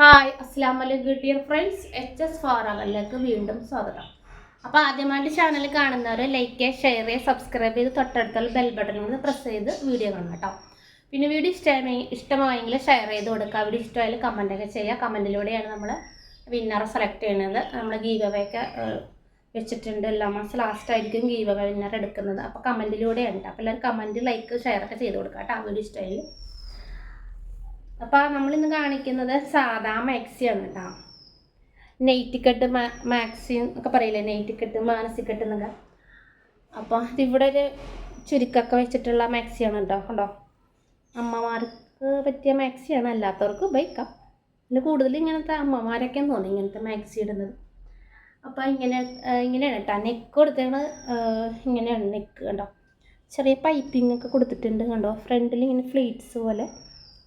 Hi അസ്സാം വലൈക്കും dear friends H S ഫാറകളിലേക്ക് വീണ്ടും സ്വാഗതം. അപ്പോൾ ആദ്യമായിട്ട് ചാനൽ കാണുന്നവർ ലൈക്ക് ഷെയർ ചെയ്യുക സബ്സ്ക്രൈബ് ചെയ്ത് തൊട്ടടുത്തുള്ള ബെൽ ബട്ടണിൽ ഒന്ന് പ്രസ് ചെയ്ത് വീഡിയോ കാണാം കേട്ടോ പിന്നെ വീഡിയോ ഇഷ്ടമായി ഇഷ്ടമായെങ്കിൽ ഷെയർ ചെയ്ത് കൊടുക്കുക. വീഡിയോ ഇഷ്ടമായാലും കമന്റൊക്കെ ചെയ്യുക. കമന്റിലൂടെയാണ് നമ്മൾ വിന്നറെ സെലക്ട് ചെയ്യുന്നത്. നമ്മൾ ഗീവവയൊക്കെ വെച്ചിട്ടുണ്ട്. എല്ലാ മാസം ലാസ്റ്റ് ആയിരിക്കും ഗീവ വിന്നർ എടുക്കുന്നത്. അപ്പോൾ കമന്റിലൂടെയാണ് കേട്ടോ അപ്പോൾ എല്ലാവരും കമന്റ് ലൈക്ക് ഷെയർ ഒക്കെ ചെയ്ത് കൊടുക്കുക കേട്ടോ വീഡിയോ ഇഷ്ടമായാലും അപ്പോൾ നമ്മളിന്ന് കാണിക്കുന്നത് സാധാ മാക്സിയാണ് കേട്ടോ നെയ്റ്റിക്കെട്ട് മാക്സി ഒക്കെ പറയില്ലേ? നെയ്റ്റിക്കെട്ട് മാനസിക്കെട്ട് എന്നൊക്കെ. അപ്പോൾ ഇതിവിടെ ഒരു ചുരുക്കൊക്കെ വെച്ചിട്ടുള്ള മാക്സിയാണ് കേട്ടോ കണ്ടോ? അമ്മമാർക്ക് പറ്റിയ മാക്സിയാണ് അല്ലാത്തവർക്ക് ഉപയോഗിക്കാം. പിന്നെ കൂടുതൽ ഇങ്ങനത്തെ അമ്മമാരൊക്കെ തോന്നി ഇങ്ങനത്തെ മാക്സി ഇടുന്നത്. അപ്പോൾ ഇങ്ങനെ ഇങ്ങനെയാണ് കേട്ടോ നെക്ക് കൊടുത്താണ് ഇങ്ങനെയാണ് നെക്ക് കണ്ടോ? ചെറിയ പൈപ്പിംഗ് ഒക്കെ കൊടുത്തിട്ടുണ്ട് കണ്ടോ? ഫ്രണ്ടിൽ ഇങ്ങനെ ഫ്ലീറ്റ്സ് പോലെ.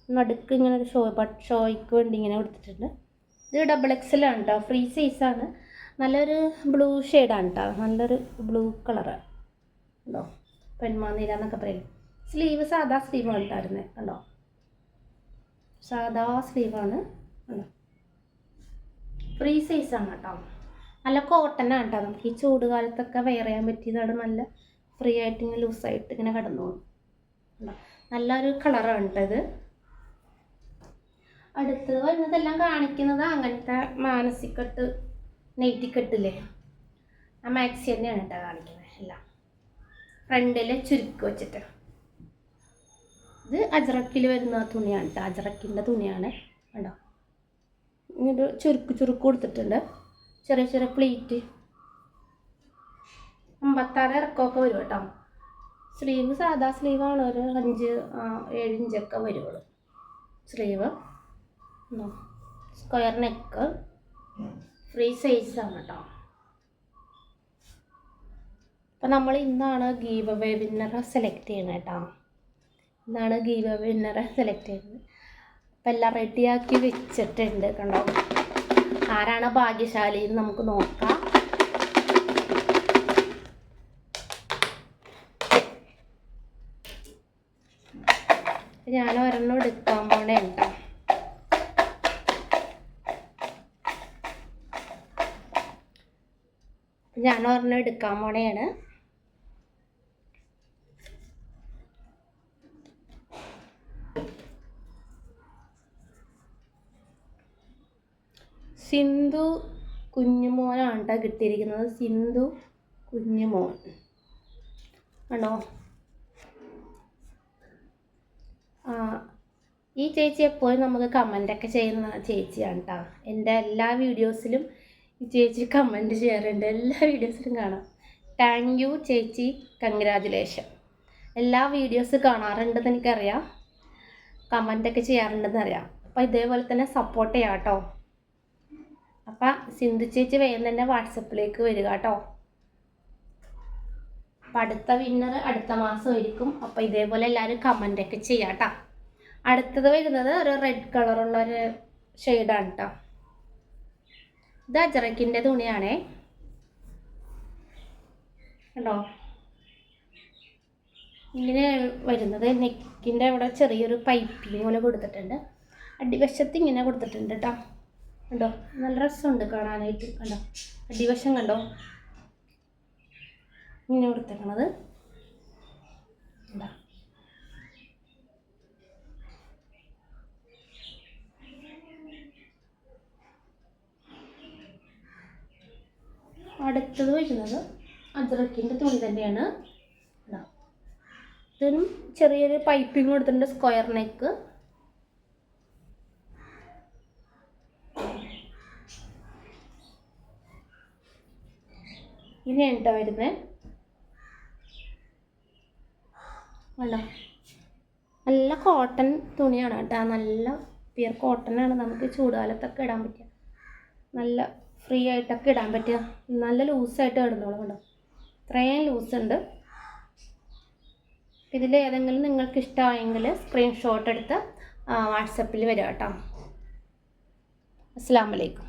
നടുക്ക് ഇങ്ങനെ ഒരു ഷോ ബട്ട് ഷോയ്ക്ക് വേണ്ടി ഇങ്ങനെ കൊടുത്തിട്ടുണ്ട്. ഇത് ഡബിൾ എക്സൽ ആണ് കേട്ടോ ഫ്രീ സൈസാണ് നല്ലൊരു ബ്ലൂ ഷെയ്ഡാണ് കേട്ടോ നല്ലൊരു ബ്ലൂ കളറാണ് കണ്ടോ? പെൺമാനീര എന്നൊക്കെ പറയും. സ്ലീവ് സാധാ സ്ലീവാണ് കേട്ടായിരുന്നത് കണ്ടോ? സാധാ സ്ലീവാണ് കണ്ടോ? ഫ്രീ സൈസാണ് കേട്ടോ നല്ല കോട്ടനാണ് കേട്ടോ നമുക്ക് ഈ ചൂട് കാലത്തൊക്കെ വെയർ ചെയ്യാൻ പറ്റിയതാണ് നല്ല ഫ്രീ ആയിട്ട് ഇങ്ങനെ ലൂസായിട്ട് ഇങ്ങനെ കിടന്നോളും കണ്ടോ? നല്ലൊരു കളറാണ് കേട്ടോ ഇത്. അടുത്തത് വരുന്നതെല്ലാം കാണിക്കുന്നത് അങ്ങനത്തെ മാനസികട്ട് നെയ്റ്റിക്കെട്ടില്ലേ ആ മാക്സി തന്നെയാണ് കേട്ടോ കാണിക്കുന്നത് എല്ലാം. ഫ്രണ്ടിൽ ചുരുക്ക് വെച്ചിട്ട്. ഇത് അജറക്കിൽ വരുന്ന തുണിയാണ് കേട്ടോ. അജറക്കിന്റെ തുണിയാണ്. കണ്ടോ? ഇങ്ങോട്ട് ചുരുക്ക് ചുരുക്ക് കൊടുത്തിട്ടുണ്ട്. ചെറിയ ചെറിയ പ്ലീറ്റ്. അമ്പത്താറ് ഇറക്കമൊക്കെ വരും കേട്ടോ. സ്ലീവ് സാധാ സ്ലീവാണ്. ഒരു അഞ്ച് ഏഴ് ഇഞ്ചൊക്കെ വരുള്ളൂ sleeve. Square neck free size ആണ് കേട്ടോ അപ്പം നമ്മൾ ഇന്നാണ് ഗീവ് അവേ വിന്നറെ സെലക്ട് ചെയ്യണം കേട്ടോ ഇന്നാണ് ഗീവ് അവേ വിന്നറെ സെലക്ട് ചെയ്യുന്നത്. അപ്പം എല്ലാം റെഡിയാക്കി വെച്ചിട്ടുണ്ട് കണ്ടോ? ആരാണ് ഭാഗ്യശാലി എന്ന് നമുക്ക് നോക്കാം. ഞാൻ ഒരെണ്ണം എടുക്കാൻ പോണേ കേട്ടോ ഞാൻ ഒരെണ്ണം എടുക്കാൻ പോണേയാണ് സിന്ധു കുഞ്ഞുമോനാണ് കേട്ടോ കിട്ടിയിരിക്കുന്നത്. സിന്ധു കുഞ്ഞുമോൻ. ആണോ? ആ ഈ ചേച്ചി എപ്പോഴും നമുക്ക് കമന്റൊക്കെ ചെയ്യുന്ന ചേച്ചിയാണ് കേട്ടോ എന്റെ എല്ലാ വീഡിയോസിലും ചേച്ചി കമന്റ് ചെയ്യാറുണ്ട്. എല്ലാ വീഡിയോസിലും കാണാം. താങ്ക് യു ചേച്ചി. കൺഗ്രാജുലേഷൻ എല്ലാ വീഡിയോസ് കാണാറുണ്ടെന്ന് എനിക്കറിയാം. കമന്റൊക്കെ ചെയ്യാറുണ്ടെന്ന് അറിയാം. അപ്പോൾ ഇതേപോലെ തന്നെ സപ്പോർട്ട് ചെയ്യാം കേട്ടോ. അപ്പം സിന്ധു ചേച്ചി വേഗം തന്നെ വാട്സപ്പിലേക്ക് വരിക കേട്ടോ. അപ്പം അടുത്ത വിന്നർ അടുത്ത മാസം ആയിരിക്കും. അപ്പോൾ ഇതേപോലെ എല്ലാവരും കമന്റൊക്കെ ചെയ്യാം കേട്ടോ. അടുത്തത് വരുന്നത് ഒരു റെഡ് കളറുള്ള ഒരു ഷെയ്ഡാണ് കേട്ടോ. ഇത് അജറക്കിന്റെ തുണിയാണേ. കണ്ടോ? ഇങ്ങനെ വരുന്നത് നെക്കിന്റെ അവിടെ ചെറിയൊരു പൈപ്പിംഗ് പോലെ കൊടുത്തിട്ടുണ്ട്. അടിവശത്ത് ഇങ്ങനെ കൊടുത്തിട്ടുണ്ട് കേട്ടോ. കണ്ടോ? നല്ല രസമുണ്ട് കാണാനായിട്ട്. കണ്ടോ? അടിവശം കണ്ടോ? ഇങ്ങനെ കൊടുത്തേക്കണത് കണ്ടോ അടുത്തത് വരുന്നത് അദ്രക്കിന്റെ തുണി തന്നെയാണ്. ഇതും ഇതിനും ചെറിയൊരു പൈപ്പിംഗ് കൊടുത്തിട്ടുണ്ട് സ്ക്വയർ നെക്ക് ഇങ്ങനെയാണ് വരുന്നത് കണ്ടോ? നല്ല കോട്ടൺ തുണിയാണ് കേട്ടോ നല്ല പ്യുർ ആണ്. നമുക്ക് ചൂടുകാലത്തൊക്കെ ഇടാൻ പറ്റുക നല്ല ഫ്രീ ആയിട്ടൊക്കെ ഇടാൻ പറ്റുക. നല്ല ലൂസായിട്ട് കിടന്നോളാം കണ്ടോ ഇത്രയും ലൂസ് ഉണ്ട്. ഇതിൽ ഏതെങ്കിലും നിങ്ങൾക്ക് ഇഷ്ടമായെങ്കിൽ സ്ക്രീൻഷോട്ട് എടുത്ത് വാട്സപ്പിൽ വരിക കേട്ടോ. അസ്സാം വലൈക്കും